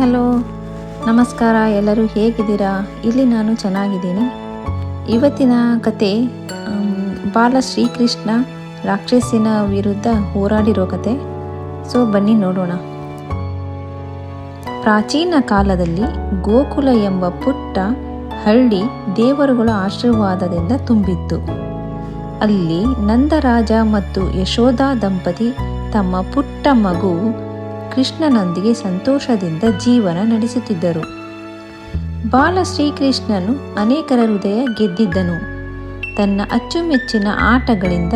Hello. ನಮಸ್ಕಾರ, ಎಲ್ಲರೂ ಹೇಗಿದ್ದೀರಾ? ಇಲ್ಲಿ ನಾನು ಚೆನ್ನಾಗಿದ್ದೀನಿ. ಇವತ್ತಿನ ಕತೆ ಬಾಲ ಶ್ರೀಕೃಷ್ಣ ರಾಕ್ಷಸಿನ ವಿರುದ್ಧ ಹೋರಾಡಿರೋ ಕತೆ. ಸೊ, ಬನ್ನಿ ನೋಡೋಣ. ಪ್ರಾಚೀನ ಕಾಲದಲ್ಲಿ ಗೋಕುಲ ಎಂಬ ಪುಟ್ಟ ಹಳ್ಳಿ ದೇವರುಗಳ ಆಶೀರ್ವಾದದಿಂದ ತುಂಬಿತ್ತು. ಅಲ್ಲಿ ನಂದರಾಜ ಮತ್ತು ಯಶೋಧ ದಂಪತಿ ತಮ್ಮ ಪುಟ್ಟ ಮಗು ಕೃಷ್ಣನೊಂದಿಗೆ ಸಂತೋಷದಿಂದ ಜೀವನ ನಡೆಸುತ್ತಿದ್ದರು. ಬಾಲ ಶ್ರೀಕೃಷ್ಣನು ಅನೇಕರ ಹೃದಯ ಗೆದ್ದಿದ್ದನು. ತನ್ನ ಅಚ್ಚುಮೆಚ್ಚಿನ ಆಟಗಳಿಂದ,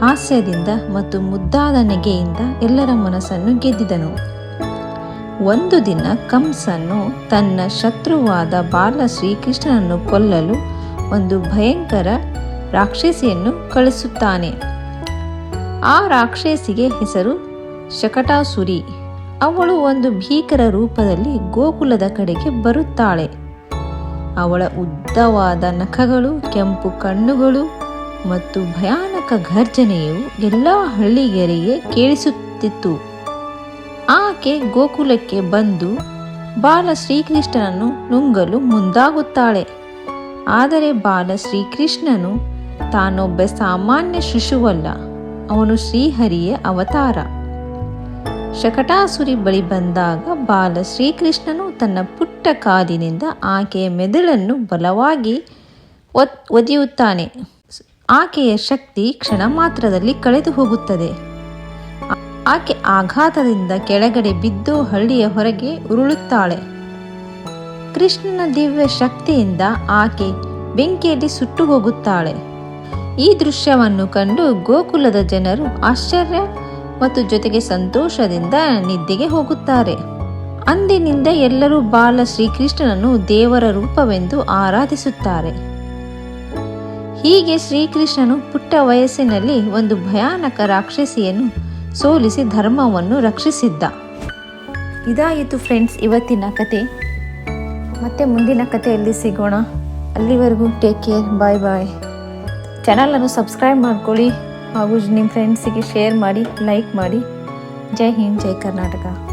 ಹಾಸ್ಯದಿಂದ ಮತ್ತು ಮುದ್ದಾದ ನೆಗೆಯಿಂದ ಎಲ್ಲರ ಮನಸ್ಸನ್ನು ಗೆದ್ದಿದನು. ಒಂದು ದಿನ ಕಂಸನು ತನ್ನ ಶತ್ರುವಾದ ಬಾಲ ಶ್ರೀಕೃಷ್ಣನನ್ನು ಕೊಲ್ಲಲು ಒಂದು ಭಯಂಕರ ರಾಕ್ಷಸಿಯನ್ನು ಕಳಿಸುತ್ತಾನೆ ಆ ರಾಕ್ಷಸಿಗೆ ಹೆಸರು ಶಕಟಾಸುರಿ. ಅವಳು ಒಂದು ಭೀಕರ ರೂಪದಲ್ಲಿ ಗೋಕುಲದ ಕಡೆಗೆ ಬರುತ್ತಾಳೆ. ಅವಳ ಉದ್ದವಾದ ನಖಗಳು, ಕೆಂಪು ಕಣ್ಣುಗಳು ಮತ್ತು ಭಯಾನಕ ಘರ್ಜನೆಯು ಎಲ್ಲ ಹಳ್ಳಿಗೆರೆಗೆ ಕೇಳಿಸುತ್ತಿತ್ತು. ಆಕೆ ಗೋಕುಲಕ್ಕೆ ಬಂದು ಬಾಲ ಶ್ರೀಕೃಷ್ಣನನ್ನು ನುಂಗಲು ಮುಂದಾಗುತ್ತಾಳೆ. ಆದರೆ ಬಾಲ ಶ್ರೀಕೃಷ್ಣನು ತಾನೊಬ್ಬ ಸಾಮಾನ್ಯ ಶಿಶುವಲ್ಲ, ಅವನು ಶ್ರೀಹರಿಯ ಅವತಾರ. ಶಕಟಾಸುರಿ ಬಳಿ ಬಂದಾಗ ಬಾಲ ಶ್ರೀಕೃಷ್ಣನು ತನ್ನ ಪುಟ್ಟ ಕಾದಿನಿಂದ ಆಕೆಯ ಮೆದುಳನ್ನು ಬಲವಾಗಿ ಒತ್, ಒದೆಯುತ್ತಾನೆ. ಆಕೆಯ ಶಕ್ತಿ ಕ್ಷಣ ಮಾತ್ರದಲ್ಲಿ ಕಳೆದು ಹೋಗುತ್ತದೆ. ಆಕೆ ಆಘಾತದಿಂದ ಕೆಳಗಡೆ ಬಿದ್ದು ಹಳ್ಳಿಯ ಹೊರಗೆ ಉರುಳುತ್ತಾಳೆ. ಕೃಷ್ಣನ ದಿವ್ಯ ಶಕ್ತಿಯಿಂದ ಆಕೆ ಬೆಂಕಿಯಲ್ಲಿ ಸುಟ್ಟು ಹೋಗುತ್ತಾಳೆ. ಈ ದೃಶ್ಯವನ್ನು ಕಂಡು ಗೋಕುಲದ ಜನರು ಆಶ್ಚರ್ಯ ಮತ್ತು ಜೊತೆಗೆ ಸಂತೋಷದಿಂದ ನಿದ್ದೆಗೆ ಹೋಗುತ್ತಾರೆ. ಅಂದಿನಿಂದ ಎಲ್ಲರೂ ಬಾಲ ಶ್ರೀಕೃಷ್ಣನನ್ನು ದೇವರ ರೂಪವೆಂದು ಆರಾಧಿಸುತ್ತಾರೆ. ಹೀಗೆ ಶ್ರೀಕೃಷ್ಣನು ಪುಟ್ಟ ವಯಸ್ಸಿನಲ್ಲಿ ಒಂದು ಭಯಾನಕ ರಾಕ್ಷಸಿಯನ್ನು ಸೋಲಿಸಿ ಧರ್ಮವನ್ನು ರಕ್ಷಿಸಿದ್ದ. ಇದಾಯಿತು ಫ್ರೆಂಡ್ಸ್, ಇವತ್ತಿನ ಕತೆ. ಮತ್ತೆ ಮುಂದಿನ ಕಥೆಯಲ್ಲಿ ಸಿಗೋಣ. ಅಲ್ಲಿವರೆಗೂ ಟೇಕ್ ಕೇರ್, ಬಾಯ್ ಬಾಯ್. ಚಾನಲನ್ನು ಸಬ್ಸ್ಕ್ರೈಬ್ ಮಾಡ್ಕೊಳ್ಳಿ. ಹಾಗೂ ನಿಮ್ಮ ಫ್ರೆಂಡ್ಸಿಗೆ ಶೇರ್ ಮಾಡಿ ಲೈಕ್ ಮಾಡಿ. ಜೈ ಹಿಂದ್ ಜೈ ಕರ್ನಾಟಕ.